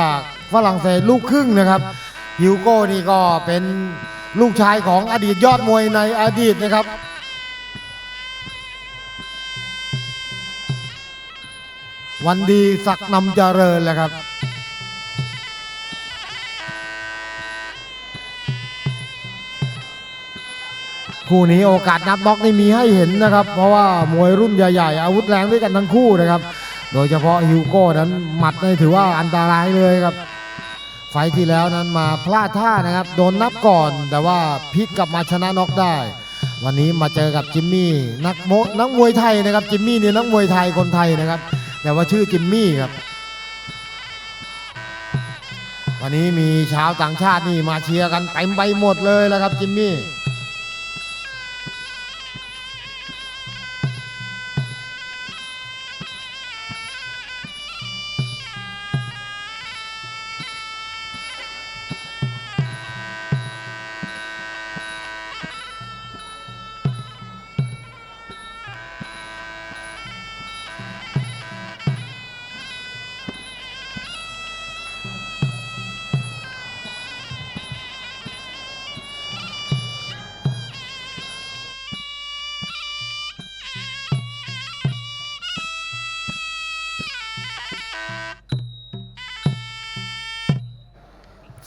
จากฝรั่งเศสลูกครึ่งนะครับฮิวโก้นี่ก็เป็นลูกชายของอดีตยอดมวยในอดีตนะครับวันดีศักดิ์นำเจริญแหละครับ คู่นี้โอกาสนับน็อกนี่มีให้เห็นนะครับ เพราะว่ามวยรุ่นใหญ่ๆ อาวุธแรงด้วยกันทั้งคู่นะครับ โดยเฉพาะฮิวโก้นั้นหมัดนี่ถือว่าอันตรายเลยครับ ไฟท์ที่แล้วนั้นมาพลาดท่านะครับ โดนนับก่อนแต่ว่าพลิกกลับมาชนะน็อกได้ วันนี้มาเจอกับจิมมี่นักโมนักมวยไทยนะครับจิมมี่เนี่ยนักมวยไทยคนไทยนะครับ แต่ว่าชื่อจิมมี่ครับ วันนี้มีชาวต่างชาตินี่มาเชียร์กันเต็มไปหมดเลยแล้วครับจิมมี่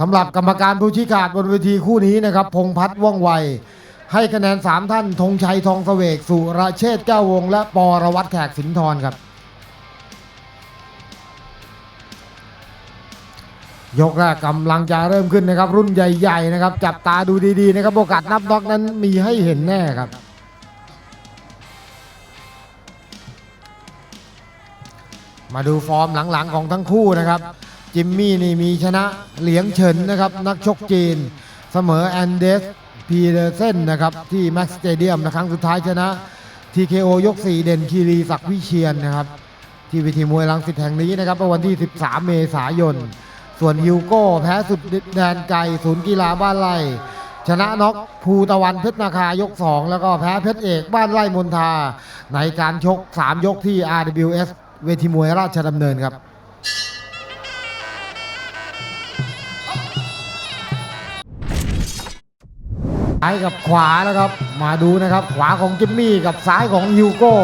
สำหรับกรรมการผู้ชี้ขาดบนเวทีคู่นี้นะครับ พงพัฒน์ว่องไว ให้คะแนน 3 ท่านธงชัยทองเสวกสุรเชษฐ์เจ้าวง และปรวัตรแขกสินทรครับ ยกแรกกำลังจะเริ่มขึ้นนะครับ รุ่นใหญ่ ๆ นะครับ จับตาดูดีๆนะครับโอกาสนับน็อกนั้นมีให้เห็นแน่ครับมาดูฟอร์มหลังๆของทั้งคู่นะครับ จิมมี่นี่มีชนะเหลียงเฉินนะครับ นักชกจีน เสมอแอนเดสพีเดเซนนะครับที่แม็กซ์สเตเดียมนะครั้งสุดท้ายชนะ TKO ยก 4 เด่นคีรีศักดิ์วิเชียนนะครับ ที่เวทีมวยลังสิตแห่งนี้นะครับเมื่อวันที่ 13 เมษายน ส่วนฮิวโก้แพ้สุดแดนไกลศูนย์กีฬาบ้านไร่ชนะน็อกภูตะวันเพชรนาคายก 2 แล้วก็แพ้เพชรเอกบ้านไร่มนทา ในการชก 3 ยกที่ RWS เวทีมวยราชดำเนินครับ ซ้ายกับขวาแล้วครับ มาดูนะครับ ขวาของจิมมี่กับซ้ายของฮิวโก้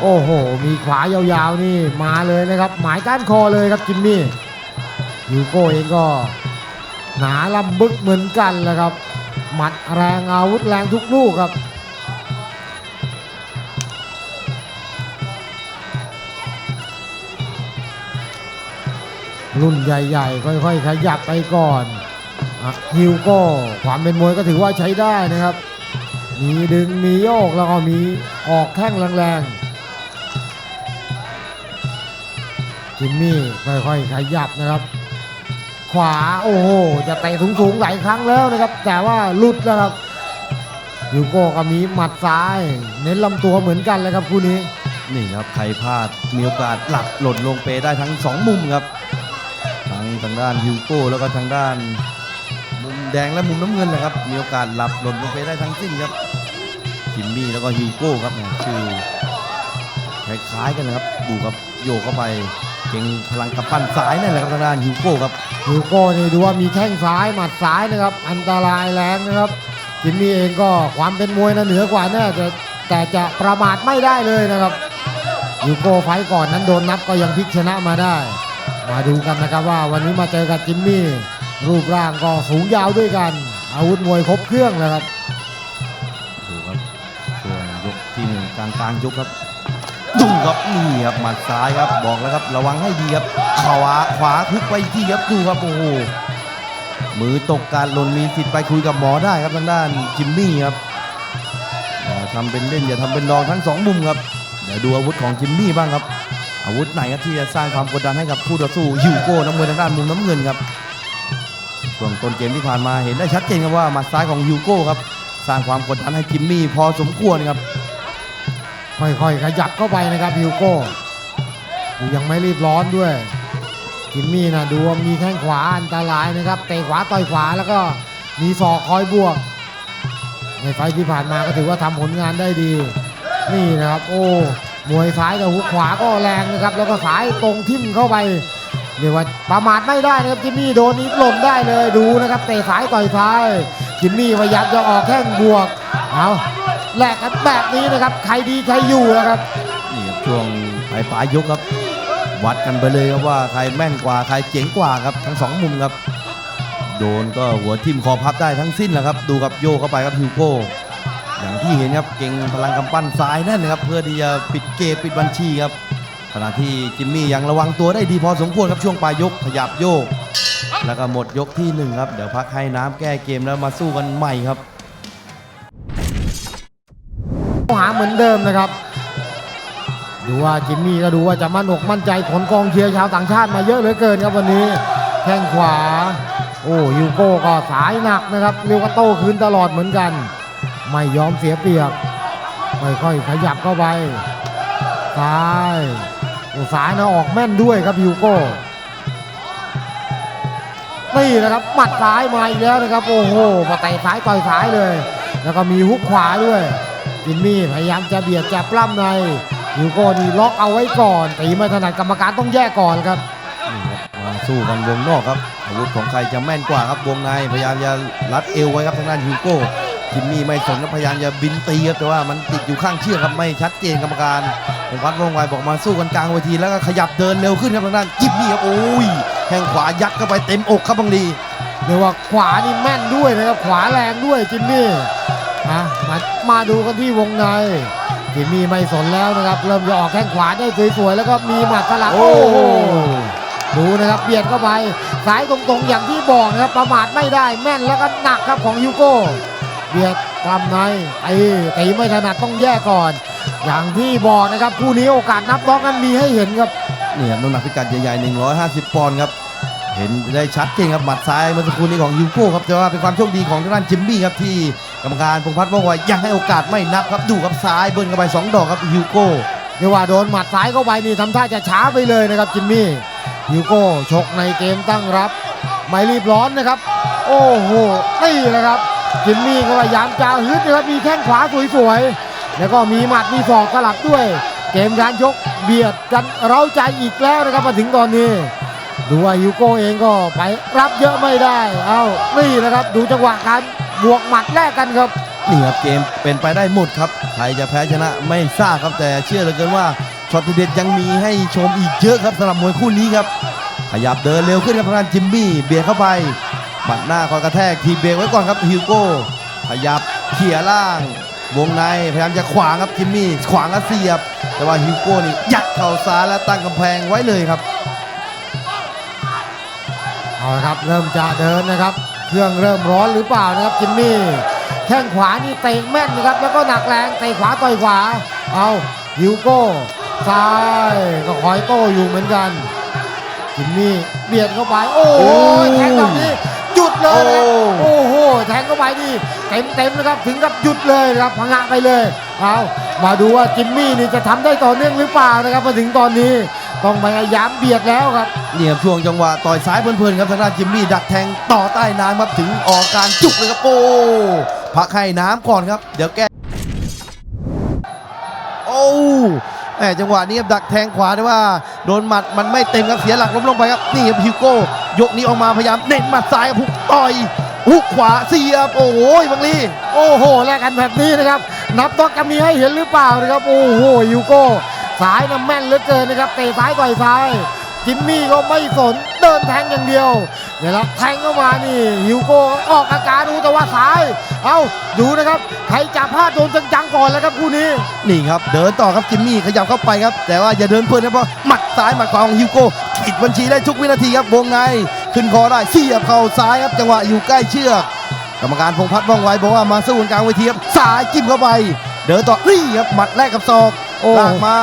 โอ้โห มีขวายาวๆนี่มาเลยนะครับ หมายก้านคอเลยครับจิมมี่ฮิวโก้เองก็หนาลำบึกเหมือนกันแหละครับ หมัดแรงอาวุธแรงทุกลูกครับรุ่นใหญ่ ๆ ค่อย ๆ ขยับไปก่อน อะฮิวโก้ความเป็นมวยก็ถือว่าใช้ได้นะครับ มีดึงมีโยกแล้วก็มีออกแข้งแรงๆจิมมี่ค่อยๆขยับนะครับ ขวาโอ้โหจะเตะสูงๆหลายครั้งแล้วนะครับ แต่ว่าหลุดแล้วครับฮิวโก้ก็มีหมัดซ้าย เน้นลำตัวเหมือนกันเลยครับคู่นี้นี่ครับใครพลาดมีโอกาสหลับหล่นลงเปได้ทั้งสองมุมครับ ทั้งทางด้านฮิวโก้แล้วก็ทางด้าน มุมแดงและมุมน้ำเงินนะครับ มีโอกาสหลับหล่นลงไปได้ทั้งสิ้นครับจิมมี่แล้วก็ฮิวโก้ครับเนี่ยชื่อคล้ายๆกันนะครับดูครับโยกเข้าไปเก่งพลังกับปั้นซ้ายนั่นแหละครับทางด้านฮิวโก้ครับฮิวโก้นี่ดูว่ามีแข้งซ้ายหมัดซ้ายนะครับ อันตรายแรงนะครับจิมมี่เองก็ความเป็นมวยนะเหนือกว่าแน่แต่แต่จะประมาทไม่ได้เลยนะครับฮิวโก้ไฟก่อนนั้นโดนนับก็ยังพลิกชนะมาได้ มาดูกันนะครับว่าวันนี้มาเจอกับจิมมี่ รูปร่างก็สูงยาวด้วยกัน อาวุธมวยครบเครื่องนะครับดูครับช่วงยกที่หนึ่งกลางกลางยกครับดูครับนี่ครับหมัดซ้ายครับบอกแล้วครับ ระวังให้ดีครับขวาขวาทุกไปที่ครับดูครับโอ้โหมือตกการหล่นมีสิทธิ์ไปคุยกับหมอได้ครับทางด้านจิมมี่ครับอย่าทำเป็นเล่นอย่าทำเป็นรองทั้งสองมุมครับเดี๋ยวดูอาวุธของจิมมี่บ้างครับ อาวุธไหนครับที่จะสร้างความกดดันให้กับคู่ต่อสู้ฮิวโก้น้ำเงินทางด้านมุมน้ำเงินครับ ช่วงต้นเกมที่ผ่านมาเห็นได้ชัดเจนครับว่าหมัดซ้ายของฮิวโก้ครับสร้างความกดดันให้จิมมี่พอสมควรครับ ค่อยๆ ขยับเข้าไปนะครับฮิวโก้ยังไม่รีบร้อนด้วยจิมมี่นะดูว่ามีแข้งขวาอันตรายนะครับเตะขวาต่อยขวาแล้วก็มีศอกคอยบวก ในไฟที่ผ่านมาก็ถือว่าทำผลงานได้ดี นี่นะครับ โอ้มวยซ้ายกับหุกขวาก็แรงนะครับ แล้วก็สายตรงทิ่มเข้าไป เรียกว่าประมาทไม่ได้นะครับจิมมี่โดนนี้หล่นได้เลยดูนะครับเตะซ้ายต่อยซ้ายจิมมี่พยายามจะออกแข้งบวกเอาแลกกันแบบนี้นะครับใครดีใครอยู่นะครับนี่ช่วงปลายปลายยกครับวัดกันไปเลยครับว่าใครแม่นกว่าใครเจ๋งกว่าครับทั้งสองมุมครับ โดนก็หัวทิ่มคอพับได้ทั้งสิ้นแหละครับ ดูครับโยเข้าไปครับฮิวโก้อย่างที่เห็นครับเก่งพลังกำปั้นซ้ายแน่นนะครับ เพื่อที่จะปิดเกมปิดบัญชีครับ ขณะที่จิมมี่ยังระวังตัวได้ดีพอสมควรครับช่วงปลายยกขยับโยก แล้วก็หมดยกที่หนึ่งครับ เดี๋ยวพักให้น้ำแก้เกมแล้วมาสู้กันใหม่ครับหาเหมือนเดิมนะครับ ดูว่าจิมมี่ก็ดูว่าจะมั่นอกมั่นใจขนกองเชียร์ชาวต่างชาติมาเยอะเหลือเกินครับวันนี้แข้งขวา โอ้ยูโก้ก็สายหนักนะครับเรียว่าโต้คืนตลอดเหมือนกัน ไม่ยอมเสียเปรียบค่อยๆขยับเข้าไปซ้าย โอ้ซ้ายนะออกแม่นด้วยครับยูโก้นี่นะครับหมัดซ้ายมาอีกแล้วนะครับ โอ้โหมาเตะซ้ายต่อยซ้ายเลย แล้วก็มีฮุกขวาด้วยจิมมี่พยายามจะเบียดจะปล้ำในยูโก้นี่ล็อกเอาไว้ก่อนตีไม่ถนัดกรรมการต้องแยกก่อนครับมาสู้กันวงนอกครับอาวุธของใครจะแม่นกว่าครับวงในพยายามจะรัดเอวไว้ครับทางด้านฮิวโก้จิมมี่ไม่สนครับพยายามจะบินตีครับแต่ว่ามันติดอยู่ข้างเชือกครับไม่ชัดเจนกรรมการ ผมพัดวงไวบอกมาสู้กันกลางเวทีแล้วก็ขยับเดินเร็วขึ้นครับทางด้านจิมมี่ครับโอ้ยแข้งขวายัดเข้าไปเต็มอกครับบางดีเรียกว่าขวานี่แม่นด้วยนะครับขวาแรงด้วยจิมมี่อะมามาดูกันที่วงในจิมมี่ไม่สนแล้วนะครับ เริ่มจะออกแข้งขวาได้สวยๆแล้วก็มีหมัดสลับโอ้โหดูนะครับเบียดเข้าไปสายตรงๆอย่างที่บอกนะครับประมาทไม่ได้แม่นแล้วก็หนักครับของยูโก้เบียดทำในตีตีไม่ถนัดต้องแยกก่อน อย่างที่บอกนะครับคู่นี้โอกาสนับน็อกนั้นมีให้เห็นครับนี่ครับน้ำหนักพิกัดใหญ่ๆ 150 ปอนด์ครับ เห็นได้ชัดเจนครับหมัดซ้ายเมื่อสักครู่นี้ของยูโก้ครับแต่ว่าเป็นความโชคดีของทางด้านจิมมี่ครับที่กรรมการพงษ์พัฒน์ว่องไวยังให้โอกาสไม่นับครับดูครับซ้ายเบิ้ลเข้าไปสองดอกครับยูโก้เรียกว่าโดนหมัดซ้ายเข้าไปนี่ทำท่าจะช้าไปเลยนะครับจิมมี่ยูโก้ชกในเกมตั้งรับ ไม่รีบร้อนนะครับ โอ้โหนี่แหละครับจิมมี่ก็พยายามจะฮึดนะครับมีแข้งขวาสวยๆ แล้วก็มีหมัดมีศอกสลับด้วย เกมการชกเบียดกันเร้าใจอีกแล้วนะครับมาถึงตอนนี้ดูว่ายูโก้เองก็ไปรับเยอะไม่ได้ เอ้านี่นะครับดูจังหวะการบวกหมัดแลกกันครับนี่ครับเกมเป็นไปได้หมดครับใครจะแพ้ชนะไม่ทราบครับแต่เชื่อเหลือเกินว่าช็อตเด็ดยังมีให้ชมอีกเยอะครับสำหรับมวยคู่นี้ครับ ขยับเดินเร็วขึ้นครับทางด้านจิมมี่เบียดเข้าไปหมัดหน้าคอยกระแทกทีเบรกไว้ก่อนครับฮิวโก้ขยับเขี่ยล่าง วงในพยายามจะขวางครับจิมมี่ขวางแล้วเสียบ แต่ว่าฮิวโก้นี่ยัดเข่าซ้ายและตั้งกำแพงไว้เลยครับเอาละครับเริ่มจะเดินนะครับ เครื่องเริ่มร้อนหรือเปล่านะครับจิมมี่แข้งขวานี่เตะแม่นนะครับแล้วก็หนักแรงเตะขวาต่อยขวา เอาฮิวโก้ซ้ายก็คอยโต้อยู่เหมือนกันจิมมี่เบียดเข้าไปโอ้ยแทงแบบนี้ ยุดเลยนะครับโอ้โอ้โหแทงเข้าไปนี่เต็มเต็มๆนะครับถึงกับหยุดเลยนะครับพังงะไปเลยเอามาดูว่าจิมมี่นี่จะทำได้ต่อเนื่องหรือเปล่านะครับมาถึงตอนนี้ต้องพยายามเบียดแล้วครับเนี่ยครับช่วงจังหวะต่อยซ้ายเพลินๆครับทางด้านจิมมี่ดักแทงต่อใต้น้ำครับถึงออกการจุกเลยครับโอ้พักให้น้ำก่อนครับ เดี๋ยวแกโอ้แหมจังหวะนี้ครับดักแทงขวาแต่ว่าโดนหมัดมันไม่เต็มครับเสียหลักล้มลงไปครับนี่ครับฮิวโก้ ยกนี้ออกมาพยายามเน้นหมัดซ้ายครับหุกต่อยหุกขวาเสียบ โอ้โหบังลีโอ้โหแลกกันแบบนี้นะครับ นับต้องจะมีให้เห็นหรือเปล่านะครับ โอ้โหยูโก้สายน้ำแม่นเหลือเกินนะครับเตะซ้ายต่อยซ้ายจิมมี่ก็ไม่สนเดินแทงอย่างเดียวเดี๋ยวละแทงเข้ามานี่ฮิวโก้ออกอาการดูแต่ว่าซ้าย เอาดูนะครับใครจับพลาดโดนจังๆก่อนแล้วครับคู่นี้นี่ครับเดินต่อครับจิมมี่ขยับเข้าไปครับ แต่ว่าอย่าเดินเพลินครับเพราะหมัดซ้ายหมัดขวาของฮิวโก้ ปิดบัญชีได้ทุกวินาทีครับวงในขึ้นคอได้เสียบเข่าซ้ายครับจังหวะอยู่ใกล้เชือก กรรมการพงษ์พัฒน์ว่องไวบอกว่ามาสู้กันกลางเวทีครับซ้ายจิ้มเข้าไป เดินต่อนี่ครับหมัดแรกกับศอกโอ้ลากมา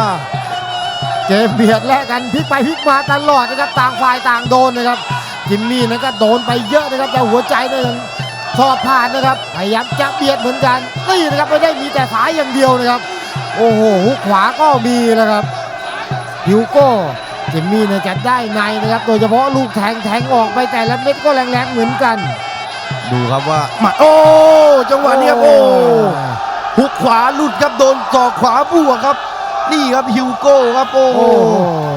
เกมเบียดแลกกันพลิกไปพลิกมาตลอดนะครับต่างฝ่ายต่างโดนนะครับจิมมี่นั้นก็โดนไปเยอะนะครับแต่หัวใจเนี่ยยังชอบผ่านนะครับพยายามจะเบียดเหมือนกันนี่นะครับไม่ได้มีแต่สายอย่างเดียวนะครับ โอ้โหหุกขวาก็มีนะครับฮิวโก้ จมมี่เนี่ยจัดได้ในนะครับ โดยเฉพาะลูกแทงแทงออกไปแต่ละเม็ดก็แรงๆเหมือนกัน ดูครับว่าโอ้จังหวะเนี้ยโอ้หุกขวาลุดครับโดนศอกขวาบวกครับ นี่ครับฮิวโก้ครับโอ้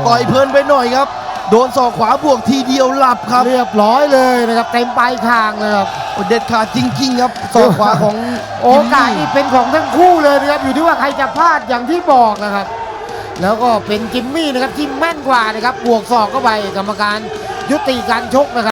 ต่อยเพลินไปหน่อยครับ โดนศอกขวาบวกทีเดียวหลับครับ เรียบร้อยเลยนะครับเต็มปลายคางเลยครับเด็ดขาดจริง ๆ ครับศอกขวาของโอกาสนี่เป็นของทั้งคู่เลยนะครับอยู่ที่ว่าใครจะพลาดอย่างที่บอกนะครับ แล้วก็เป็นจิมมี่นะครับที่แม่นกว่านะครับบวกศอกเข้าไปกรรมการยุติการชกนะครับ